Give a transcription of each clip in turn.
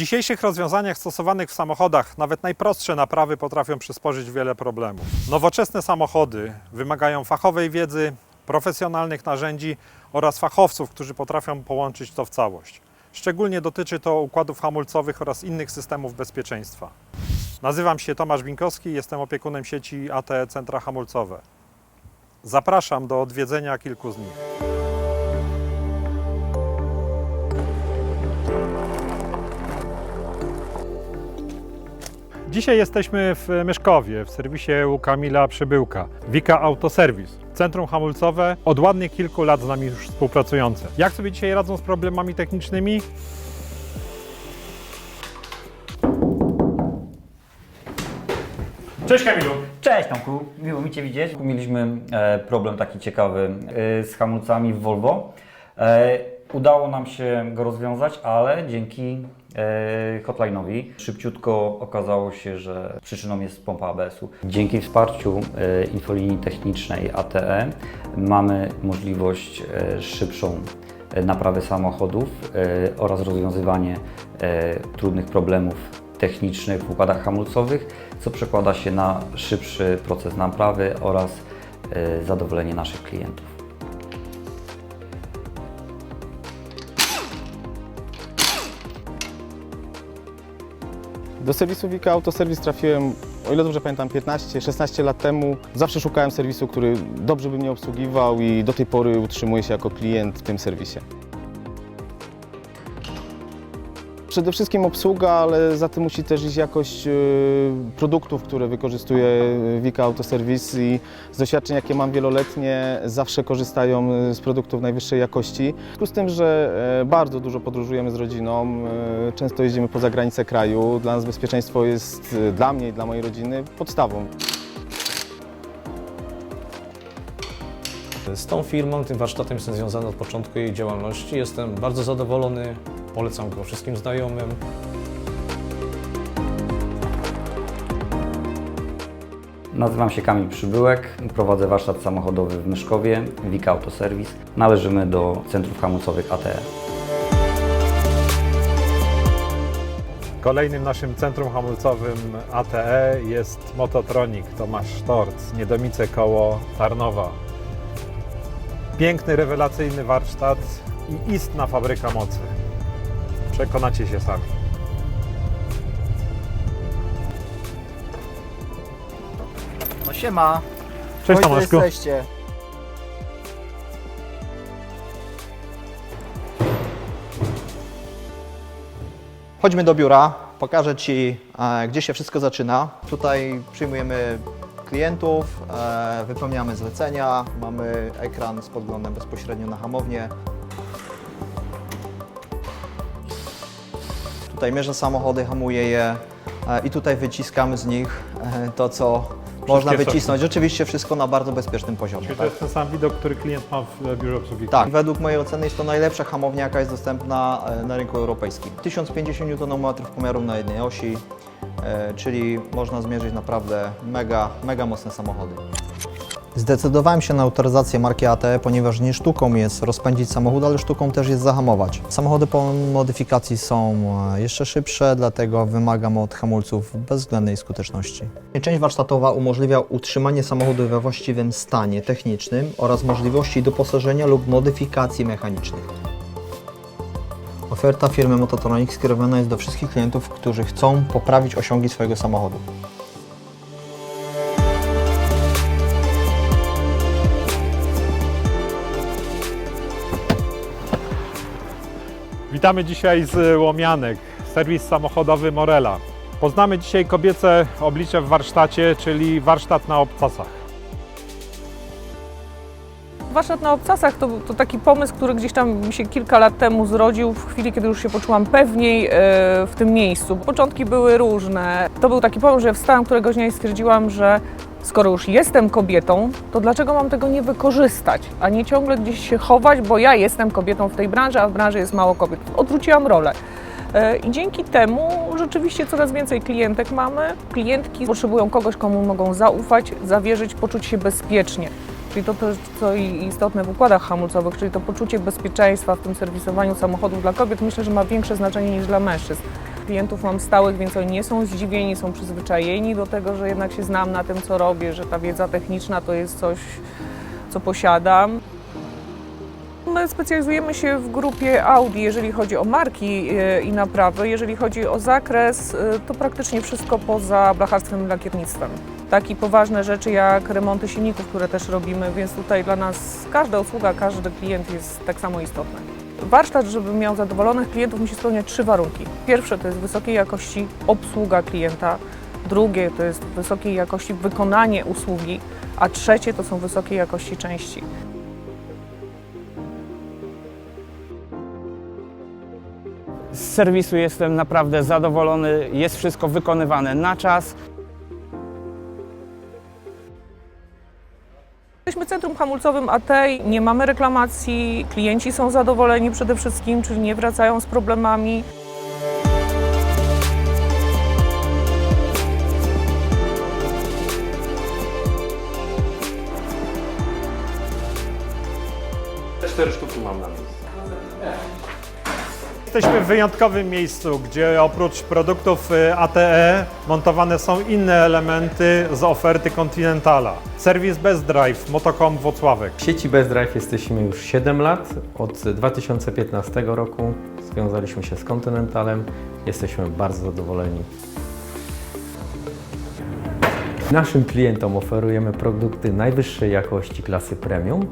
dzisiejszych rozwiązaniach stosowanych w samochodach nawet najprostsze naprawy potrafią przysporzyć wiele problemów. Nowoczesne samochody wymagają fachowej wiedzy, profesjonalnych narzędzi oraz fachowców, którzy potrafią połączyć to w całość. Szczególnie dotyczy to układów hamulcowych oraz innych systemów bezpieczeństwa. Nazywam się Tomasz Binkowski, jestem opiekunem sieci ATE Centra Hamulcowe. Zapraszam do odwiedzenia kilku z nich. Dzisiaj jesteśmy w Myszkowie, w serwisie u Kamila Przybyłka, Wika Autoserwis. Centrum hamulcowe od ładnych kilku lat z nami już współpracujące. Jak sobie dzisiaj radzą z problemami technicznymi? Cześć Kamilu! Cześć Tomku, miło mi Cię widzieć. Mieliśmy e, problem taki ciekawy e, z hamulcami w Volvo. E, udało nam się go rozwiązać, ale dzięki hotline'owi szybciutko okazało się, że przyczyną jest pompa ABS-u. Dzięki wsparciu e, infolinii technicznej ATE mamy możliwość e, szybszą e, naprawy samochodów e, oraz rozwiązywanie e, trudnych problemów technicznych w układach hamulcowych, co przekłada się na szybszy proces naprawy oraz e, zadowolenie naszych klientów. Do serwisu Wika Autoserwis trafiłem, o ile dobrze pamiętam, 15-16 lat temu. Zawsze szukałem serwisu, który dobrze by mnie obsługiwał i do tej pory utrzymuję się jako klient w tym serwisie. Przede wszystkim obsługa, ale za tym musi też iść jakość e, produktów, które wykorzystuje Wika Autoserwis i z doświadczeń, jakie mam wieloletnie, zawsze korzystają e, z produktów najwyższej jakości. W związku z tym, że e, bardzo dużo podróżujemy z rodziną, e, często jeździmy poza granice kraju, dla nas bezpieczeństwo jest e, dla mnie i dla mojej rodziny podstawą. Z tą firmą, tym warsztatem jestem związany od początku jej działalności. Jestem bardzo zadowolony, polecam go wszystkim znajomym. Nazywam się Kamil Przybyłek, prowadzę warsztat samochodowy w Myszkowie, Wika Autoserwis. Należymy do centrów hamulcowych ATE. Kolejnym naszym centrum hamulcowym ATE jest Mototronik Tomasz Sztorc, Niedomice koło Tarnowa. Piękny, rewelacyjny warsztat i istna fabryka mocy. Przekonacie się sami. No siema. Cześć Oj, Tomaszku. jesteście. Chodźmy do biura, pokażę Ci, e, gdzie się wszystko zaczyna. Tutaj przyjmujemy klientów, e, wypełniamy zlecenia, mamy ekran z podglądem bezpośrednio na hamownię. Tutaj mierzę samochody, hamuję je e, i tutaj wyciskamy z nich e, to, co można wycisnąć. Oczywiście wszystko na bardzo bezpiecznym poziomie. Czyli to Tak? jest ten sam widok, który klient ma w biurze obsługi. Tak, według mojej oceny jest to najlepsza hamownia, jaka jest dostępna na rynku europejskim. 1050 Nm pomiaru na jednej osi, czyli można zmierzyć naprawdę mega, mega mocne samochody. Zdecydowałem się na autoryzację marki ATE, ponieważ nie sztuką jest rozpędzić samochód, ale sztuką też jest zahamować. Samochody po modyfikacji są e, jeszcze szybsze, dlatego wymagam od hamulców bezwzględnej skuteczności. Część warsztatowa umożliwia utrzymanie samochodu we właściwym stanie technicznym oraz możliwości doposażenia lub modyfikacji mechanicznych. Oferta firmy Mototronic skierowana jest do wszystkich klientów, którzy chcą poprawić osiągi swojego samochodu. Witamy dzisiaj z Łomianek, serwis samochodowy Morela. Poznamy dzisiaj kobiece oblicze w warsztacie, czyli warsztat na obcasach. Warsztat na obcasach to, to taki pomysł, który gdzieś tam mi się kilka lat temu zrodził, w chwili, kiedy już się poczułam pewniej e, w tym miejscu. Początki były różne. To był taki pomysł, że wstałam któregoś dnia i stwierdziłam, że skoro już jestem kobietą, to dlaczego mam tego nie wykorzystać, a nie ciągle gdzieś się chować, bo ja jestem kobietą w tej branży, a w branży jest mało kobiet. Odwróciłam rolę. E, I dzięki temu rzeczywiście coraz więcej klientek mamy. Klientki potrzebują kogoś, komu mogą zaufać, zawierzyć, poczuć się bezpiecznie. Czyli to co istotne w układach hamulcowych, czyli to poczucie bezpieczeństwa w tym serwisowaniu samochodów dla kobiet, myślę, że ma większe znaczenie niż dla mężczyzn. klientów mam stałych, więc oni nie są zdziwieni, są przyzwyczajeni do tego, że jednak się znam na tym, co robię, że ta wiedza techniczna to jest coś, co posiadam. My specjalizujemy się w grupie Audi, jeżeli chodzi o marki e, i naprawy. Jeżeli chodzi o zakres, e, to praktycznie wszystko poza blacharstwem i lakiernictwem. Takie poważne rzeczy jak remonty silników, które też robimy, więc tutaj dla nas każda usługa, każdy klient jest tak samo istotny. Warsztat, żeby miał zadowolonych klientów, musi spełniać trzy warunki. Pierwsze to jest wysokiej jakości obsługa klienta, drugie to jest wysokiej jakości wykonanie usługi, a trzecie to są wysokiej jakości części. Z serwisu jestem naprawdę zadowolony, jest wszystko wykonywane na czas. Jesteśmy centrum hamulcowym ATEI, nie mamy reklamacji, klienci są zadowoleni przede wszystkim, czyli nie wracają z problemami. Cztery sztuki mam na miejscu. Jesteśmy w wyjątkowym miejscu, gdzie oprócz produktów y, ATE montowane są inne elementy z oferty Continentala. Serwis Best Drive, Motocom Włocławek. W sieci Best Drive jesteśmy już 7 lat. Od 2015 roku związaliśmy się z Continentalem. Jesteśmy bardzo zadowoleni. Naszym klientom oferujemy produkty najwyższej jakości klasy premium.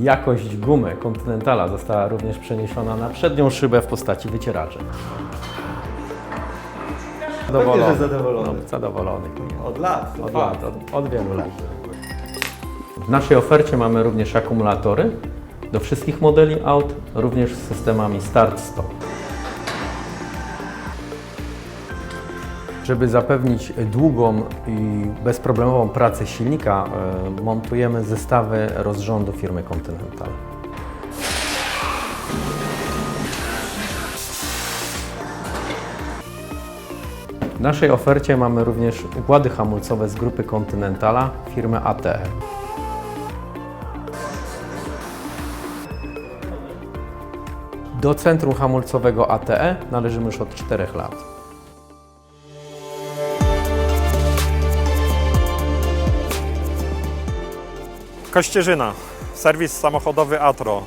Jakość gumy Continentala została również przeniesiona na przednią szybę w postaci wycieraczy. Zadowolony. zadowolony. No, zadowolony klient. Od lat. Od lat, od, od wielu lat. W naszej ofercie mamy również akumulatory do wszystkich modeli aut, również z systemami start-stop. Żeby zapewnić długą i bezproblemową pracę silnika, e, montujemy zestawy rozrządu firmy Continental. W naszej ofercie mamy również układy hamulcowe z grupy Continentala firmy ATE. Do centrum hamulcowego ATE należymy już od 4 lat. Kościerzyna, serwis samochodowy Atro.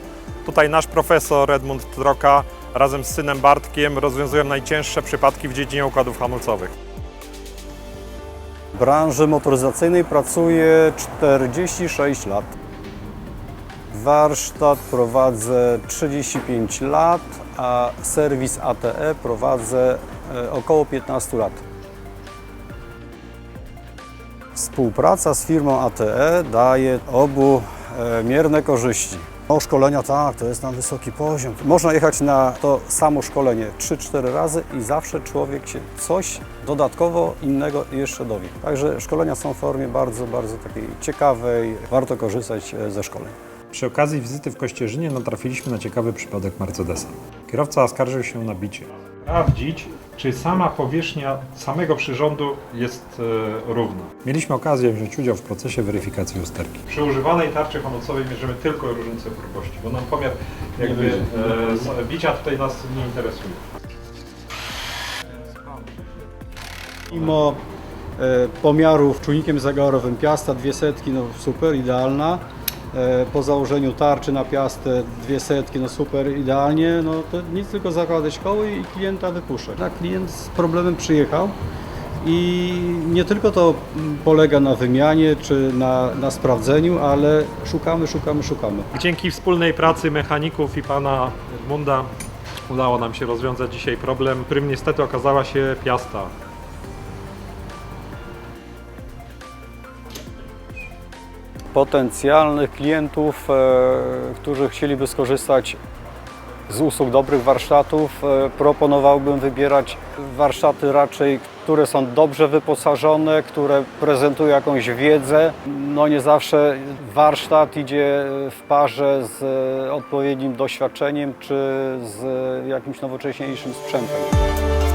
Tutaj nasz profesor Edmund Troka razem z synem Bartkiem rozwiązują najcięższe przypadki w dziedzinie układów hamulcowych. W branży motoryzacyjnej pracuję 46 lat. Warsztat prowadzę 35 lat, a serwis ATE prowadzę e, około 15 lat. Współpraca z firmą ATE daje obu e, mierne korzyści. O szkolenia tak, to jest na wysoki poziom. Można jechać na to samo szkolenie 3-4 razy i zawsze człowiek się coś dodatkowo innego jeszcze dowie. Także szkolenia są w formie bardzo, bardzo takiej ciekawej. Warto korzystać e, ze szkoleń. Przy okazji wizyty w Kościerzynie natrafiliśmy na ciekawy przypadek Mercedesa. Kierowca oskarżył się na bicie. Sprawdzić, czy sama powierzchnia samego przyrządu jest e, równa. Mieliśmy okazję wziąć udział w procesie weryfikacji usterki. Przy używanej tarczy hamulcowej mierzymy tylko różnicę grubości, bo nam pomiar jakby e, z- bicia tutaj nas nie interesuje. Mimo e, pomiarów czujnikiem zegarowym piasta dwie setki, no super, idealna. E, po założeniu tarczy na piastę dwie setki, no super, idealnie. No to nic tylko zakładać koło i klienta wypuszczać. Tak, klient z problemem przyjechał i nie tylko to mm, polega na wymianie czy na, na sprawdzeniu, ale szukamy, szukamy, szukamy. Dzięki wspólnej pracy mechaników i pana Edmunda udało nam się rozwiązać dzisiaj problem, którym niestety okazała się piasta. Potencjalnych klientów, e, którzy chcieliby skorzystać z usług dobrych warsztatów, e, proponowałbym wybierać warsztaty raczej, które są dobrze wyposażone, które prezentują jakąś wiedzę. No nie zawsze warsztat idzie w parze z odpowiednim doświadczeniem czy z jakimś nowocześniejszym sprzętem.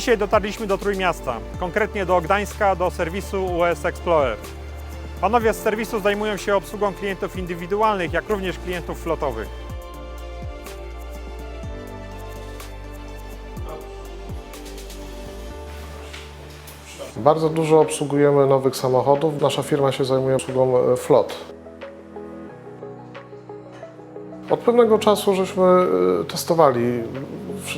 Dzisiaj dotarliśmy do Trójmiasta, konkretnie do Gdańska, do serwisu US Explorer. Panowie z serwisu zajmują się obsługą klientów indywidualnych, jak również klientów flotowych. Bardzo dużo obsługujemy nowych samochodów. Nasza firma się zajmuje obsługą e, flot. Od pewnego czasu żeśmy e, testowali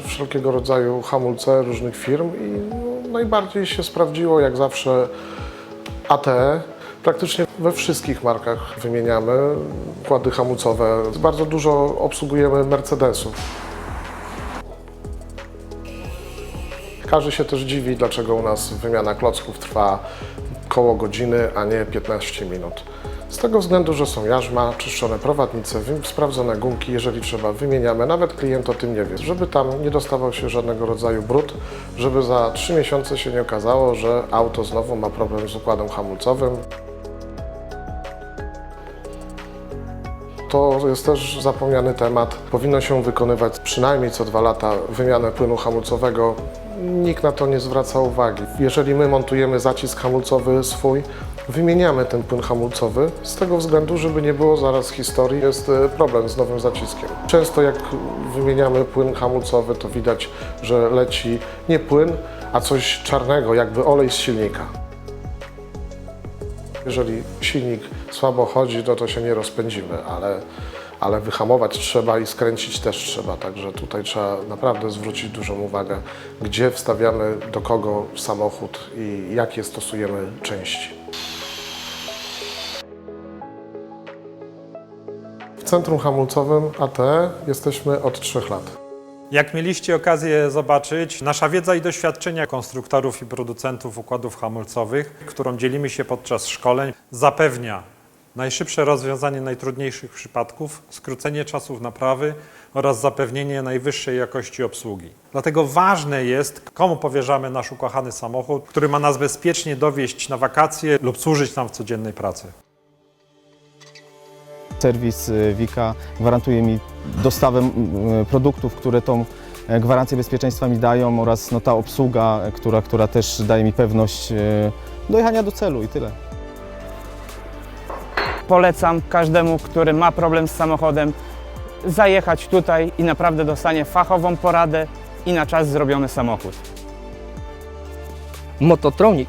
wszelkiego rodzaju hamulce różnych firm i no, najbardziej się sprawdziło jak zawsze ATE. Praktycznie we wszystkich markach wymieniamy układy hamulcowe. Bardzo dużo obsługujemy Mercedesów. Każdy się też dziwi, dlaczego u nas wymiana klocków trwa koło godziny, a nie 15 minut. Z tego względu, że są jarzma, czyszczone prowadnice, sprawdzone gumki, jeżeli trzeba, wymieniamy. Nawet klient o tym nie wie, żeby tam nie dostawał się żadnego rodzaju brud, żeby za 3 miesiące się nie okazało, że auto znowu ma problem z układem hamulcowym. To jest też zapomniany temat. Powinno się wykonywać przynajmniej co dwa lata wymianę płynu hamulcowego. Nikt na to nie zwraca uwagi. Jeżeli my montujemy zacisk hamulcowy swój, wymieniamy ten płyn hamulcowy z tego względu, żeby nie było zaraz historii, jest e, problem z nowym zaciskiem. Często jak wymieniamy płyn hamulcowy, to widać, że leci nie płyn, a coś czarnego, jakby olej z silnika. Jeżeli silnik słabo chodzi, no to się nie rozpędzimy, ale, ale wyhamować trzeba i skręcić też trzeba. Także tutaj trzeba naprawdę zwrócić dużą uwagę, gdzie wstawiamy do kogo samochód i jakie stosujemy części. Centrum hamulcowym ATE jesteśmy od 3 lat. Jak mieliście okazję zobaczyć, nasza wiedza i doświadczenia konstruktorów i producentów układów hamulcowych, którą dzielimy się podczas szkoleń, zapewnia najszybsze rozwiązanie najtrudniejszych przypadków, skrócenie czasów naprawy oraz zapewnienie najwyższej jakości obsługi. Dlatego ważne jest, komu powierzamy nasz ukochany samochód, który ma nas bezpiecznie dowieść na wakacje lub służyć nam w codziennej pracy. Serwis y, Wika gwarantuje mi dostawę y, produktów, które tą e, gwarancję bezpieczeństwa mi dają oraz no, ta obsługa, e, która, która też daje mi pewność e, dojechania do celu i tyle. Polecam każdemu, który ma problem z samochodem, zajechać tutaj i naprawdę dostanie fachową poradę i na czas zrobiony samochód. Mototronic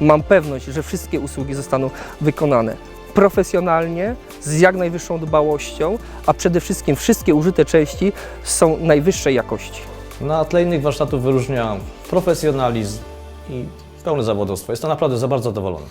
mam pewność, że wszystkie usługi zostaną wykonane profesjonalnie, z jak najwyższą dbałością, a przede wszystkim wszystkie użyte części są najwyższej jakości. Na tle innych warsztatów wyróżnia profesjonalizm i pełne zawodowstwo. Jestem naprawdę za bardzo zadowolony.